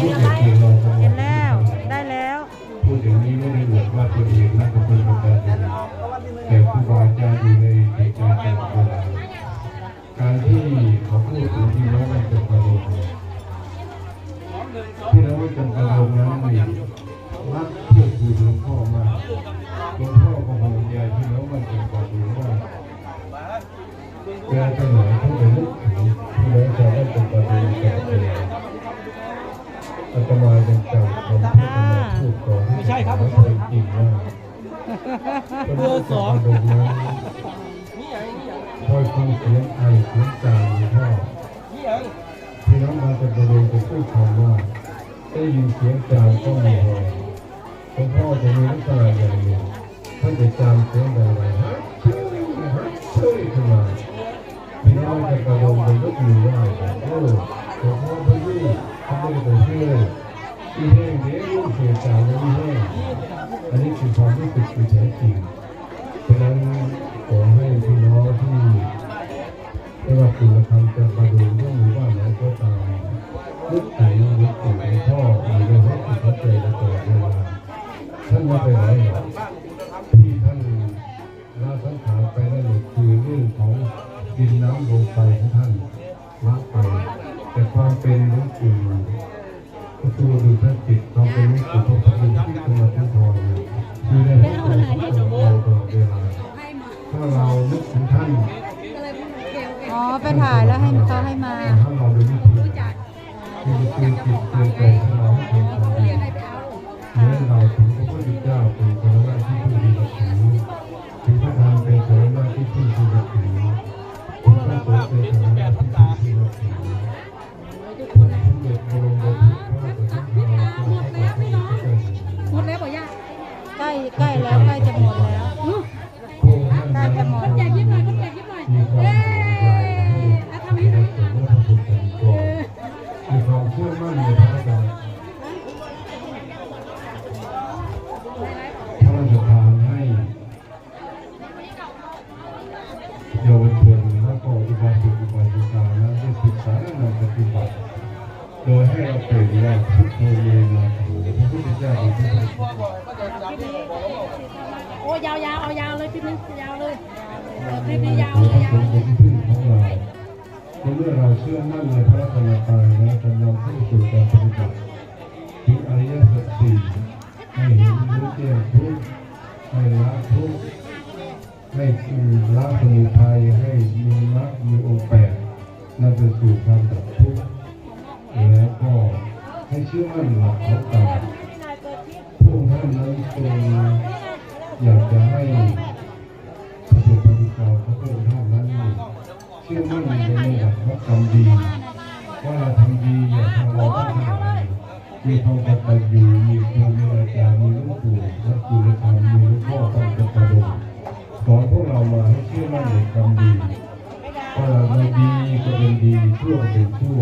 เห็นแล้ว ได้แล้ว พูดอย่างนี้ไม่ได้อวดว่าตัวเองนั่นก็เป็นประการดีแต่ครูบาอาจารย์อยู่ในใจใจตลอดเวลาการที่เขาพูดถึงพี่น้องมันเป็นประโยชน์พี่น้องมันเป็นประโยชน์นั้นนี่รักเพื่อคือหลวงพ่อมากหลวงพ่อก็ห่วงใยพี่น้องมันเป็นประโยชน์มากจะไหน อาตมายังจำคำที่อาตมาพูดก่อนที่จะมาเคยจริงว่าเบอร์สองคอยฟังเสียงไอเสียงจามในท่อพี่น้องมาจะบริเวณจะพูดคำว่าได้ยินเสียงจามก็มีแหงหลวงพ่อจะมีลักษณะอย่างหนึ่งท่านจะจามเสียงดังๆฮะเชื่อฮะเชื่อขึ้นมาพี่น้องจะกบระโดดไปยกมือไหว ให้เขาให้มาาวชนและก็อุบาสกอุบาสิกานั้นได้ศึกษาและนำปฏิบัติ โดยให้เราเป็นว่าพุทโธเยนาโถพระพุทธเจ้าเป็นผู้เป็นโอ้ยาวๆเอายาวเลยพี่นึงยาวเลยคลิปนี้ยาวเลยยาวเป็นที่พึ่งของเมื่อเราเชื่อมั่นในพระธรัตนตรัยและจะนำเข้สู่การปฏิบัติถึงอริยสัจสี่ให้เห็นรู้แจ้งทุกข์ให้ละทุกข์ ให้ละสมุทัยให้มีมรรคมีองค์แปดนำไปสู่ความดับทุกข์แล้วก็ให้เชื่อมั่นหลักของกรรมพวกท่านนั้นทรงอยากจะให้พระพุทธเจ้าพระพุทธเจ้านั้นเชื่อมั่นในระดับของกรรมดีว่าเราทำดีอย่าทำเราทั้งหลายมีความกตัญญูมีครูมีอาจารย์มีลูกปู่และคุณธรรมมีลูกพ่อต้องกตัญญู สอนพวกเรามาให้เชื่อมั่นในกรรมดีว่าเราไม่ดีก็เป็นดีชั่วเป็นชั่ว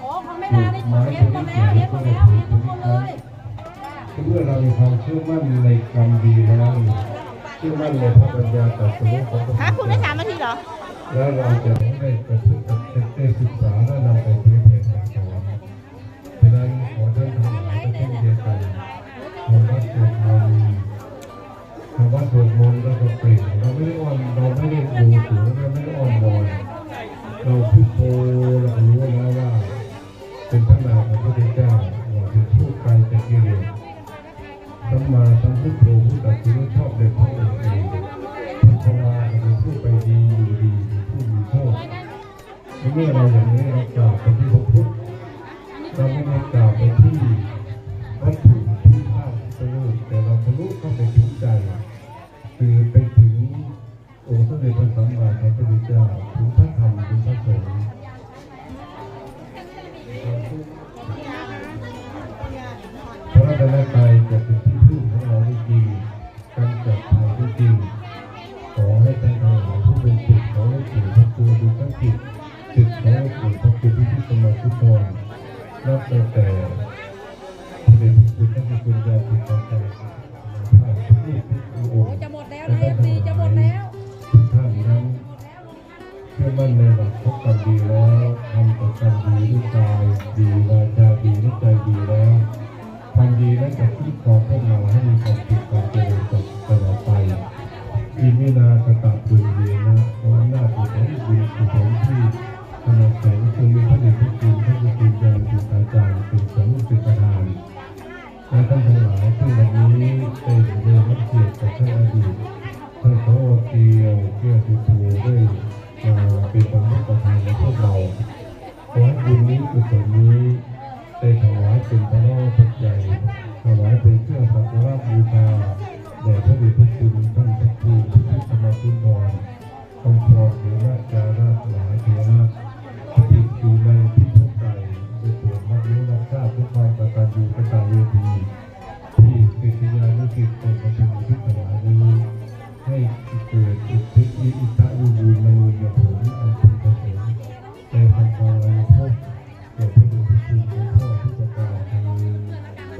โอ้ของไม่ถูนานกนี่ไม้เลี้ชยงหมนิดดแล้วไหนเลี้ยงหมก็ดได้แล้วผลชนิดนั้นทุกคนเลยเมื่อเรามีความเชื่อมั่นในกรรมดีแล้วเชื่อมั่นในพระปัญญาตรัสรู้ของพระพุทธฮะคุณได้เจ้าสามนาทีเหรอแล้วเราจะได้ประพฤติได้ศึกษาและนำไป สวดมนต์แล้วก็เปล่งเราไม่ได้อ้อนเราไม่ได้ดูถูกเราไม่ได้อ้อนวอนเราพุทโธเรารู้แล้วว่า เป็นพระนามของพระพุทธเจ้าว่าเป็นผู้ไกลจากกิเลสสัมมาสัมพุทโธผู้ตัดสินชอบในพระองค์เองพุทธวาเป็นผู้ไปดีอยู่ดีผู้มีโทษเมื่อเราอย่างนี้เรากล่าวไปที่พระพุทธเราไม่ได้กล่าวไปที่ พ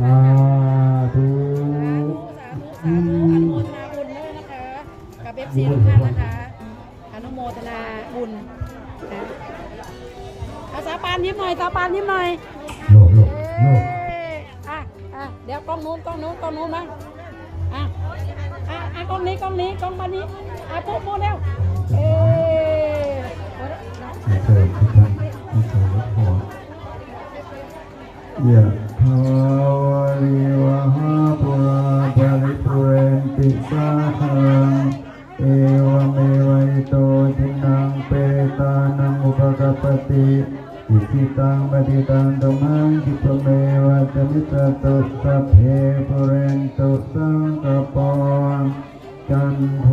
สาธุสาธุสาธุอนุโมทนาบุญด้วยนะคะ กับเอฟซีทุกท่านนะคะอนุโมทนาบุญนะอาสาปานยิ้มหน่อยสาปานยิ้มหน่อยโลกโลกโลกเอ้ยอะอะเดี๋ยวกล้องนู้นกล้องนู้นกล้องนู้นมาอะอะอะกล้องนี้กล้องนี้กล้องมานี้อะปุ๊บปุ๊บเร็วเอ้ยขอเชิญทุกท่านที่เคารพขอยะทาวา ปปจันโท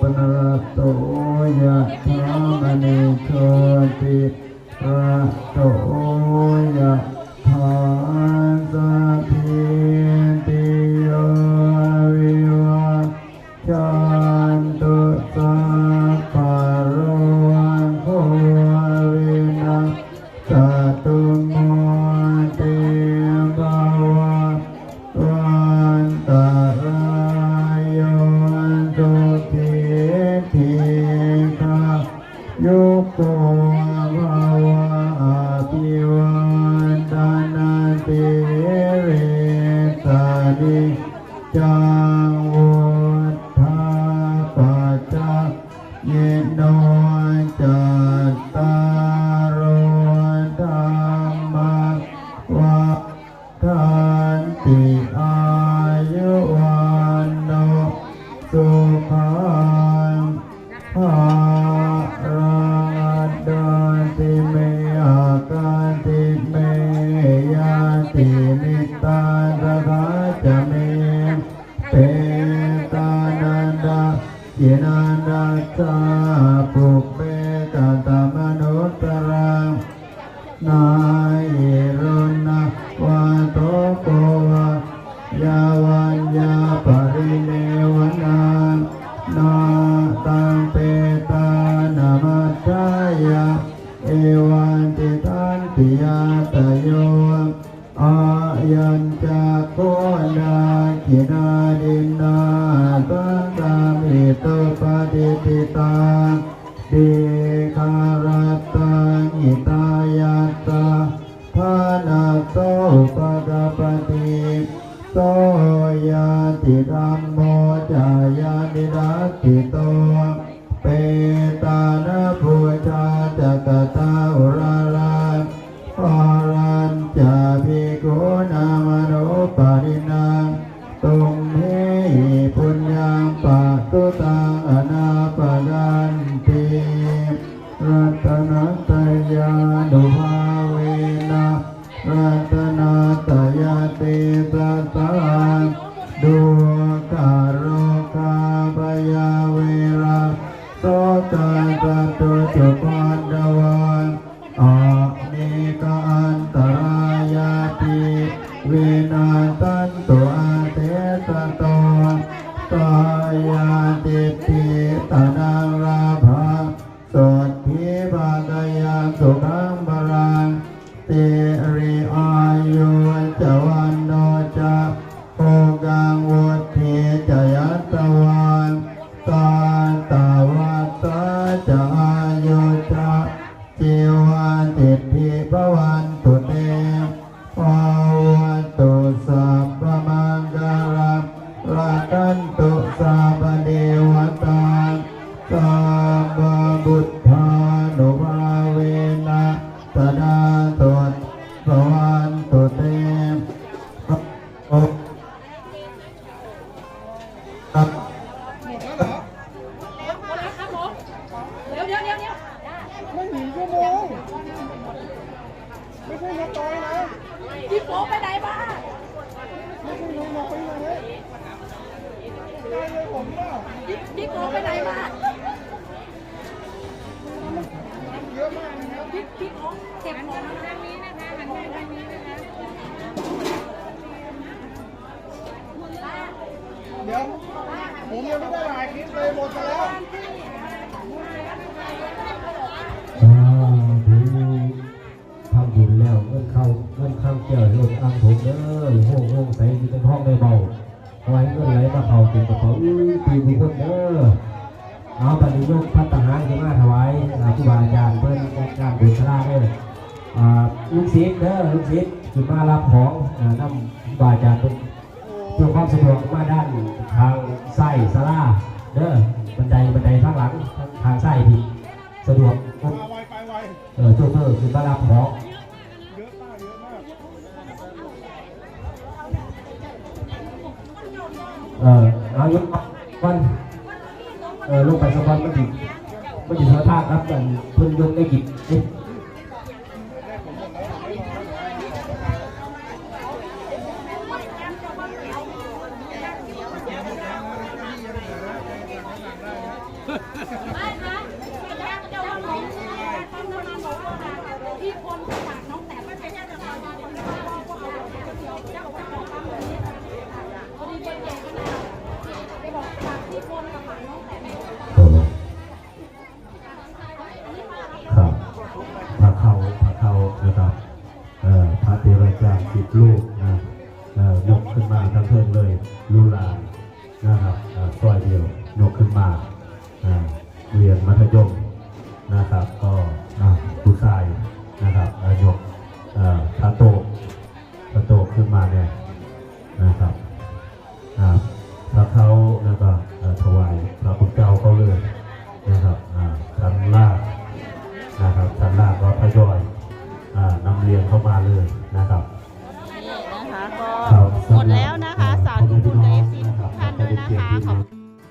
ปนรสโตยะธามณิโชติระโตยะธา ยโนจัตตารธรรมวาทันติอายุวันโนสุขังภารดิเมอากาติเมยาตินิตาสกาจะ เอวันติตันติยาตโยอายัญจักโกนาคินาดินนาตังตามิโตปฏิติตังดีคารตังิตายาตาภานาโตปะกปติโตยาติธัมโมจายานิรัติโต รัตนาตยาติตตาดุการโรคาปยาเวรโสกาตตุจุปันดวันอาเนกอันตรายาติเวนาตันตุอาเทสโตตายาติติตานังราภาสดทิภากายาสุขา น้อยนะพี่โป๊ไปไหนบ้างไม่ใช่น้อยไปไหนะเลยเลยผมเปล่าพี่โป๊ไปไหนบ้าเยอะมากนะพี่พี่โป๊เก็บของทางนี้นะคะหันไปทางนี้นะคะเดี๋ยวผมยังไม่ได้ถ่ายคลิปเลยหมดแล้ว จ้าเกี่ยวรถอ่างถมเด้อโห้งห้งใส่ที่เป็นห้องได้เบาเอาไว้เงินไหลมาเข้าเป็นกระเป๋าอื้อปีบุคคลเด้อเอาปฏิโยคพัฒหารขึ้นมาถวายอาครูบาอาจารย์เพิ่อนงานบุญชลาเด้ออ่าลูกศิษย์เด้อลูกศิษย์ขึ้นมารับของนำครูบาอาจารย์เพิ่นเพื่อความสะดวกมาด้านทางไส้สลาเด้อบันไดบันไดข้างหลังทางไส้ที่สะดวกมาไวไปไวเออโชเฟอร์คือมารับของ เออเอายกวันเออลงไปสักวันมันดิมันดีเท่าท่าครับแต่เพิ่นยกได้กี่